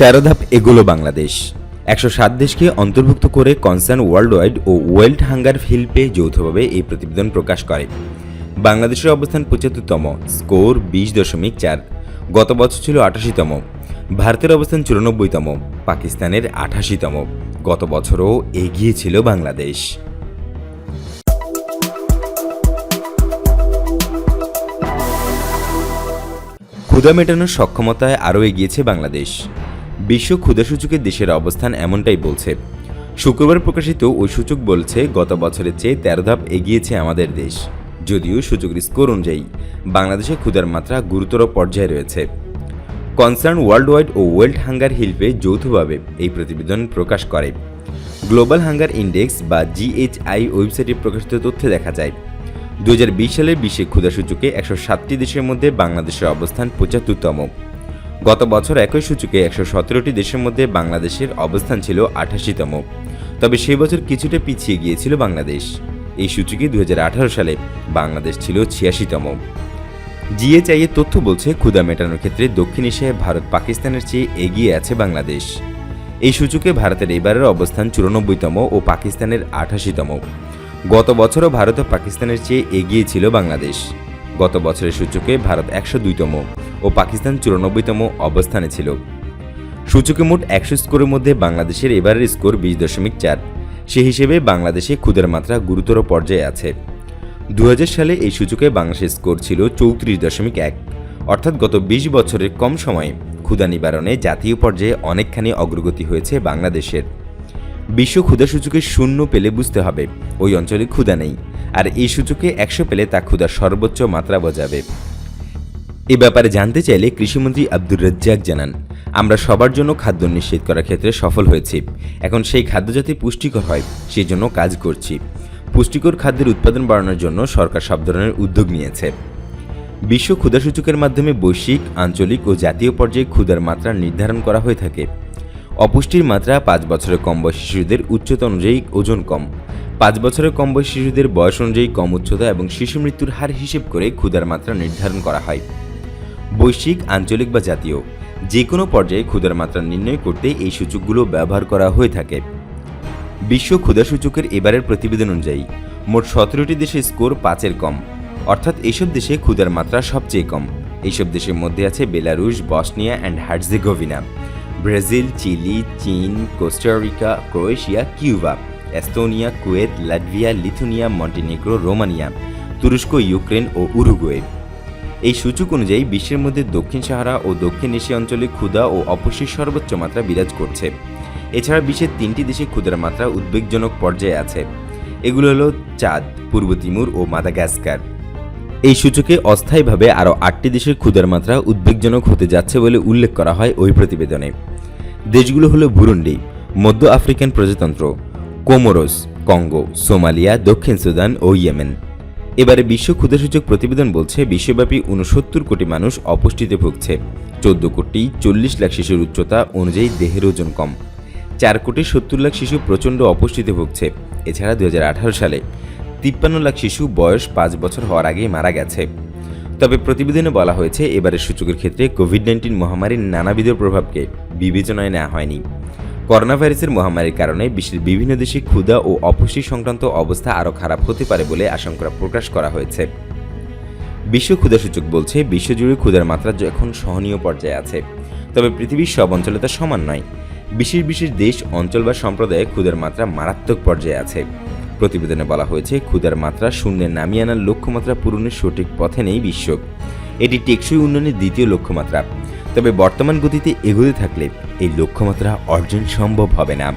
তেরো ধাপ এগুলো বাংলাদেশ। একশো সাত দেশকে অন্তর্ভুক্ত করে কনসার্ন ওয়ার্ল্ড ওয়াইড ও ওয়েল্ড হাঙ্গার ফিল্পে যৌথভাবে এই প্রতিবেদন প্রকাশ করে। বাংলাদেশের অবস্থান পঁচাত্তরতম, স্কোর বিশ দশমিক চার। গত বছর ছিল আটাশিতম। ভারতের অবস্থান চুরানব্বইতম, পাকিস্তানের আঠাশিতম। গত বছরও এগিয়ে ছিল বাংলাদেশ। ক্ষুদা মেটানোর সক্ষমতায় আরও এগিয়েছে বাংলাদেশ। বিশ্ব ক্ষুধা সূচকে দেশের অবস্থান এমনটাই বলছে। শুক্রবার প্রকাশিত ওই সূচক বলছে, গত বছরের চেয়ে তেরো ধাপ এগিয়েছে আমাদের দেশ। যদিও সূচকের স্কোর অনুযায়ী বাংলাদেশে ক্ষুধার মাত্রা গুরুতর পর্যায়ে রয়েছে। কনসার্ন ওয়ার্ল্ড ওয়াইড ও ওয়েল্ড হাঙ্গার হিলপে যৌথভাবে এই প্রতিবেদন প্রকাশ করে। গ্লোবাল হাঙ্গার ইন্ডেক্স বা জিএইচআই ওয়েবসাইটে প্রকাশিত তথ্যে দেখা যায় দু হাজার বিশ সালে বিশ্বে ক্ষুধা সূচকে একশো সাতটি দেশের মধ্যে বাংলাদেশের অবস্থান পঁচাত্তরতম। গত বছর একই সূচকে একশো সতেরোটি দেশের মধ্যে বাংলাদেশের অবস্থান ছিল আঠাশিতম। তবে সেই বছর কিছুটা পিছিয়ে গিয়েছিল বাংলাদেশ। এই সূচকে দু হাজার আঠারো সালে বাংলাদেশ ছিল ছিয়াশিতম। জিএচআই এর তথ্য বলছে ক্ষুদা মেটানোর ক্ষেত্রে দক্ষিণ এশিয়ায় ভারত পাকিস্তানের চেয়ে এগিয়ে আছে বাংলাদেশ। এই সূচকে ভারতের এবারের অবস্থান চুরানব্বইতম ও পাকিস্তানের আঠাশিতম। গত বছরও ভারত ও পাকিস্তানের চেয়ে এগিয়ে ছিল বাংলাদেশ। গত বছরের সূচকে ভারত একশো দুইতম। ও পাকিস্তান চুরানব্বইতম অবস্থানে ছিল। সূচকে মোট একশো স্কোরের মধ্যে বাংলাদেশের এবারের স্কোর বিশ দশমিক চার। সে হিসেবে বাংলাদেশে ক্ষুদের মাত্রা গুরুতর পর্যায়ে আছে। দু হাজার সালে এই সূচকে বাংলাদেশের স্কোর ছিল চৌত্রিশ দশমিক এক। অর্থাৎ গত বিশ বছরের কম সময়ে ক্ষুদা নিবারণে জাতীয় পর্যায়ে অনেকখানি অগ্রগতি হয়েছে বাংলাদেশের। বিশ্ব ক্ষুদা সূচকে শূন্য পেলে বুঝতে হবে, ওই অঞ্চলে ক্ষুদা নেই। আর এই সূচকে একশো পেলে তা ক্ষুধার সর্বোচ্চ মাত্রা বোঝাবে এ ব্যাপারে জানতে চাইলে কৃষিমন্ত্রী আব্দুর রাজ্জাক জানান, আমরা সবার জন্য খাদ্য নিশ্চিত করার ক্ষেত্রে সফল হয়েছি। এখন সেই খাদ্য যাতে পুষ্টিকর হয় সেই জন্য কাজ করছি। পুষ্টিকর খাদ্যের উৎপাদন বাড়ানোর জন্য সরকার সব ধরনের উদ্যোগ নিয়েছে। বিশ্ব ক্ষুধা সূচকের মাধ্যমে বৈশ্বিক, আঞ্চলিক ও জাতীয় পর্যায়ে ক্ষুধার মাত্রা নির্ধারণ করা হয়ে থাকে। অপুষ্টির মাত্রা পাঁচ বছরের কম বয়স শিশুদের উচ্চতা অনুযায়ী ওজন কম। পাঁচ বছরের কম বয়স শিশুদের বয়স অনুযায়ী কম উচ্চতা এবং শিশু মৃত্যুর হার হিসেব করে ক্ষুধার মাত্রা নির্ধারণ করা হয়। বৈশ্বিক, আঞ্চলিক বা জাতীয় যে কোনো পর্যায়ে ক্ষুধার মাত্রা নির্ণয় করতে এই সূচকগুলো ব্যবহার করা হয়ে থাকে। বিশ্ব ক্ষুধা সূচকের এবারের প্রতিবেদন অনুযায়ী, মোট সতেরোটি দেশে স্কোর পাঁচের কম। অর্থাৎ এইসব দেশে ক্ষুধার মাত্রা সবচেয়ে কম। এইসব দেশের মধ্যে আছে Belarus, Bosnia and Herzegovina, Brazil, Chile, চীন, Costa Rica, Croatia, Cuba, Estonia, Kuwait, Latvia, Lithuania, Montenegro, Romania, তুরস্ক, ইউক্রেন ও উরুগুয়ে। এই সূচক অনুযায়ী বিশ্বের মধ্যে দক্ষিণ সাহারা ও দক্ষিণ এশিয়া অঞ্চলে ক্ষুধা ও অপুষ্টির সর্বোচ্চ মাত্রা বিরাজ করছে। এছাড়া বিশ্বের তিনটি দেশে ক্ষুধার মাত্রা উদ্বেগজনক পর্যায়ে আছে। এগুলো হলো চাঁদ, পূর্ব তিমুর ও মাদাগাস্কার। এই সূচকে অস্থায়ীভাবে আরও আটটি দেশের ক্ষুধার মাত্রা উদ্বেগজনক হতে যাচ্ছে বলে উল্লেখ করা হয় ওই প্রতিবেদনে। দেশগুলো হলো বুরুন্ডি, মধ্য আফ্রিকান প্রজাতন্ত্র, কোমোরোস, কঙ্গো, সোমালিয়া, দক্ষিণ সুদান ও ইয়েমেন। এবারে বিশ্ব ক্ষুধাসূচক প্রতিবেদন বলছে, বিশ্বব্যাপী উনসত্তর কোটি মানুষ অপুষ্টিতে ভুগছে। চোদ্দ কোটি চল্লিশ লাখ শিশুর উচ্চতা অনুযায়ী দেহের ওজন কম। চার কোটি সত্তর লাখ শিশু প্রচণ্ড অপুষ্টিতে ভুগছে। এছাড়া দুই হাজার আঠারো সালে তিপ্পান্ন লাখ শিশু বয়স পাঁচ বছর হওয়ার আগেই মারা গেছে। তবে প্রতিবেদনে বলা হয়েছে, এবারের সূচকের ক্ষেত্রে কোভিড নাইন্টিন মহামারীর নানাবিধ প্রভাবকে বিবেচনায় নেওয়া হয়নি। করোনা ভাইরাসের মহামারীর কারণে বিশ্বের বিভিন্ন দেশে ক্ষুধা ও অপুষ্টি সংক্রান্ত অবস্থা আরও খারাপ হতে পারে বলে আশঙ্কা প্রকাশ করা হয়েছে। বিশ্ব ক্ষুধা সূচক বলছে, বিশ্বজুড়ে ক্ষুধার মাত্রা এখন সহনীয় পর্যায়ে আছে। তবে পৃথিবীর সব অঞ্চলে তা সমান নয়। বিশেষ বিশেষ দেশ, অঞ্চল বা সম্প্রদায়ে ক্ষুধার মাত্রা মারাত্মক পর্যায়ে আছে। প্রতিবেদনে বলা হয়েছে, ক্ষুধার মাত্রা শূন্যে নামিয়ে আনার লক্ষ্যমাত্রা পূরণের সঠিক পথে নেই বিশ্ব। এটি টেকসই উন্নয়নের দ্বিতীয় লক্ষ্যমাত্রা। তবে বর্তমান গতিতে এগোতে থাকলে এই লক্ষ্যমাত্রা অর্জন সম্ভব হবে না।